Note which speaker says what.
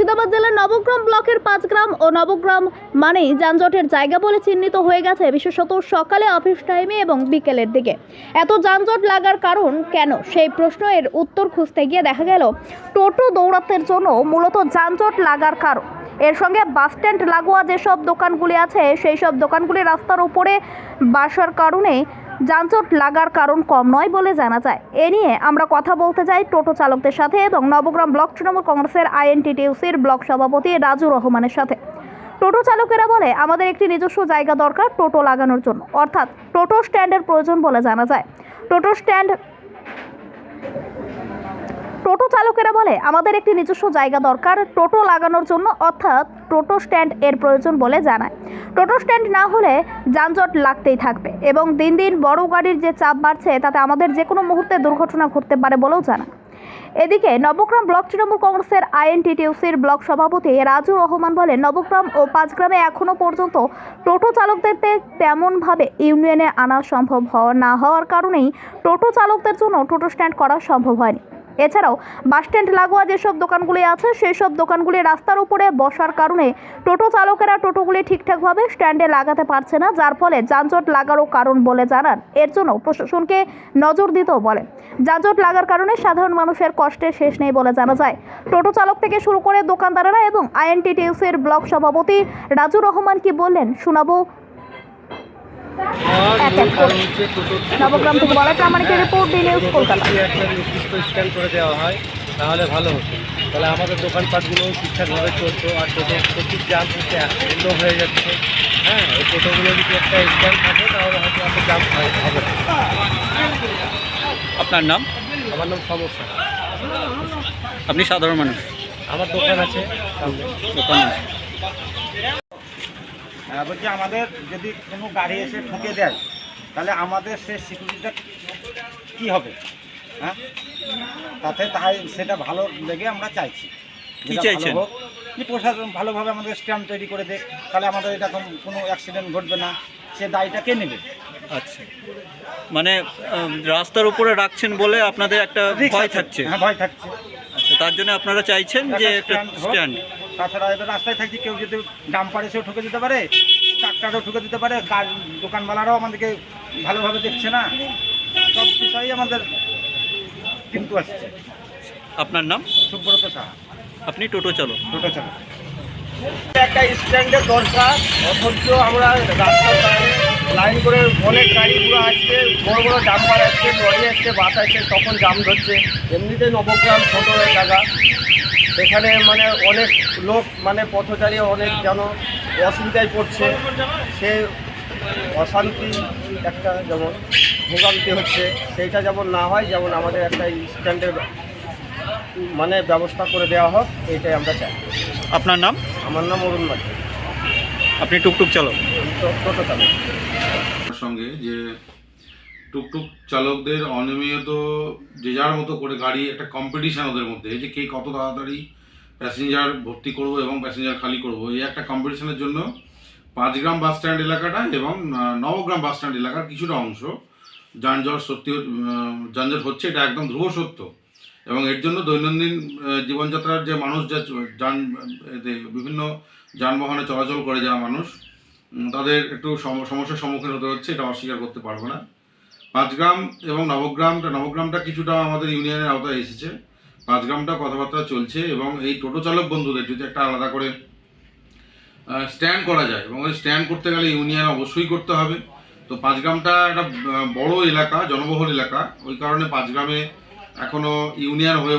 Speaker 1: মুর্শিদাবাদ জেলার নবগ্রাম ব্লকের পাঁচগ্রাম ও নবগ্রাম মানেই যানজটের জায়গা বলে চিহ্নিত হয়ে গেছে বিশেষত সকালে অফিস টাইমে এবং বিকেলের দিকে। এত যানজট লাগার কারণ কেন? সেই প্রশ্নের উত্তর খুঁজতে গিয়ে দেখা গেল, টোটো দৌড়াতের জন্য মূলত যানজট লাগার কারণ। এর সঙ্গে বাস স্ট্যান্ড লাগোয়া যেসব দোকানগুলি আছে, সেই সব দোকানগুলি রাস্তার উপরে বাসার কারণে যানজট লাগার কারণ কম নয় বলে জানা যায়। এ নিয়ে আমরা কথা বলতে চাই টোটো চালকদের সাথে এবং নবগ্রাম ব্লক তৃণমূল কংগ্রেসের আইএনটিটিউসির ব্লক সভাপতি রাজু রহমানের সাথে। টোটো চালকেরা বলে, আমাদের একটি নিজস্ব জায়গা দরকার টোটো লাগানোর জন্য। অর্থাৎ টোটো স্ট্যান্ডের প্রয়োজন বলে জানা যায়। টোটো স্ট্যান্ড টোটো চালকেরা বলে, আমাদের একটি নিজস্ব জায়গা দরকার, টোটো লাগানোর জন্য, অর্থাৎ টোটো স্ট্যান্ড এর প্রয়োজন বলে জানায়। টোটো স্ট্যান্ড না হলে যানজট লাগতেই থাকবে এবং দিন দিন বড় গাড়ির যে চাপ বাড়ছে, তাতে আমাদের যে কোনো মুহূর্তে দুর্ঘটনা ঘটতে পারে বলেও জানায়। এদিকে নবগ্রাম ব্লক তৃণমূল কংগ্রেসের আইএনটিটিউসির ব্লক সভাপতি রাজু রহমান বলেন নবগ্রাম ও পাঁচগ্রামে এখনও পর্যন্ত টোটো চালকদের তেমনভাবে ইউনিয়নে আনা সম্ভব হওয়া, না হওয়ার কারণেই টোটো চালকদের জন্য টোটো স্ট্যান্ড করা সম্ভব হয়নি। এছাড়াও বাস স্ট্যান্ড লাগোয়া যেসব দোকানগুলি আছে সেই সব দোকানগুলি রাস্তার উপরে বসার কারণে টোটো চালকেরা টোটোগুলি ঠিকঠাকভাবে স্ট্যান্ডে লাগাতে পারছে না, যার ফলে যানজট লাগারও কারণ বলে জানান এর জন্য প্রশাসনকে নজর দিতেও বলেন যানজট লাগার কারণে সাধারণ মানুষের কষ্টের শেষ নেই বলে জানা যায় টোটো চালক থেকে শুরু করে দোকানদারেরা এবং আইএনটিটিউসির ব্লক সভাপতি রাজু রহমান কি বললেন, শোনাবো। নবগ্রাম থেকে বলা প্রামাণিকের রিপোর্ট ডি নিউজ কলকাতা।
Speaker 2: একটা নির্দিষ্ট স্ক্যান করে দেওয়া হয় তাহলে ভালো হতো। তাহলে আমাদের দোকানপাটগুলো ঠিকঠাকভাবে চলতো আর টোটো প্রচুর জাম হচ্ছে বন্ধ হয়ে যাচ্ছে। হ্যাঁ ওই টোটোগুলো যদি একটা স্ক্যান থাকে তাহলে হয়তো আমাদের জাম হবে
Speaker 3: আপনার নাম?
Speaker 2: আমার নাম সমস্যা
Speaker 3: আপনি সাধারণ মানুষ?
Speaker 2: আমার দোকান আছে
Speaker 3: দোকান আছে।
Speaker 4: বলছি আমাদের যদি কোনো গাড়ি এসে ঠুকে দেয় তাহলে আমাদের সে সিকিউরিটিটা কি হবে? হ্যাঁ? তাতে তাই সেটা ভালো লেগে আমরা চাইছি।
Speaker 3: কি চাইছেন?
Speaker 4: প্রশাসন ভালোভাবে আমাদের স্ট্যাম্প তৈরি করে দেয় তাহলে আমাদের এরকম কোনো অ্যাক্সিডেন্ট ঘটবে না। সে দায়টা কে নেবে?
Speaker 3: আচ্ছা। মানে রাস্তার উপরে রাখছেন বলে আপনাদের একটা ভয় থাকছে?
Speaker 4: হ্যাঁ ভয় থাকছে।
Speaker 3: আচ্ছা তার জন্য আপনারা চাইছেন যে একটা। স্ট্যান্ড?
Speaker 4: তাছাড়া এবার রাস্তায় থাকছি কেউ যদি ডাম্পার এসেও ঠুকে দিতে পারে ট্রাক্টারও ঠুকে দিতে পারে কার দোকানওয়ালারাও আমাদেরকে ভালোভাবে দেখছে না। সব বিষয়েই আমাদের কিন্তু আসছে।
Speaker 3: আপনার নাম?
Speaker 4: সুব্রত সাহা।
Speaker 3: আপনি টোটো চালক?
Speaker 4: টোটো চালক।
Speaker 2: একটা স্ট্যান্ডের দরকার অথচ আমরা রাস্তার লাইন করে অনেক গাড়িগুলো আসছে বড় বড় ডাম্পার আসছে লরি আসছে বাস আসছে তখন জাম ধরছে। এমনিতে নবগ্রাম ছোট জায়গা সেখানে মানে অনেক লোক মানে পথচারী অনেক যেন অসুবিধায় পড়ছে। সে অশান্তি একটা যেমন ভোগান্তি হচ্ছে সেইটা যেমন না হয় যেমন আমাদের একটা স্ট্যান্ডের মানে ব্যবস্থা করে দেওয়া হোক এইটাই আমরা চাই।
Speaker 3: আপনার নাম?
Speaker 2: আমার নাম অরুণ মাঝি।
Speaker 3: আপনি টুকটুক চালক?
Speaker 2: টোটো চালক।
Speaker 5: সঙ্গে যে টুকটুক চালকদের অনিয়মিত যে যার মতো করে গাড়ি, একটা কম্পিটিশান ওদের মধ্যে। যে কে কত তাড়াতাড়ি প্যাসেঞ্জার ভর্তি করব এবং প্যাসেঞ্জার খালি করব, এই একটা কম্পিটিশনের জন্য পাঁচগ্রাম বাস স্ট্যান্ড এলাকাটা এবং নবগ্রাম বাস স্ট্যান্ড এলাকার কিছুটা অংশ যানজট সত্যি যানজট হচ্ছে এটা একদম ধ্রুব সত্য। এবং এর জন্য দৈনন্দিন জীবনযাত্রার যে মানুষ, যা যান বিভিন্ন যানবাহনে চলাচল করে যাওয়া মানুষ তাদের একটু সম- সমস্যার সম্মুখীন হতে হচ্ছে, এটা অস্বীকার করতে পারব না। পাঁচগ্রাম এবং নবগ্রামটা নবগ্রামটা কিছুটা আমাদের ইউনিয়নের আওতায় এসেছে। পাঁচগ্রামটা কথাবার্তা চলছে এবং এই টোটো চালক বন্ধুদের যদি একটা আলাদা করে স্ট্যান্ড করা যায় এবং ওই স্ট্যান্ড করতে গেলে ইউনিয়ন অবশ্যই করতে হবে। তো পাঁচগ্রামটা একটা বড় এলাকা, জনবহুল এলাকা। ওই কারণে পাঁচগ্রামে এখনও ইউনিয়ন হয়ে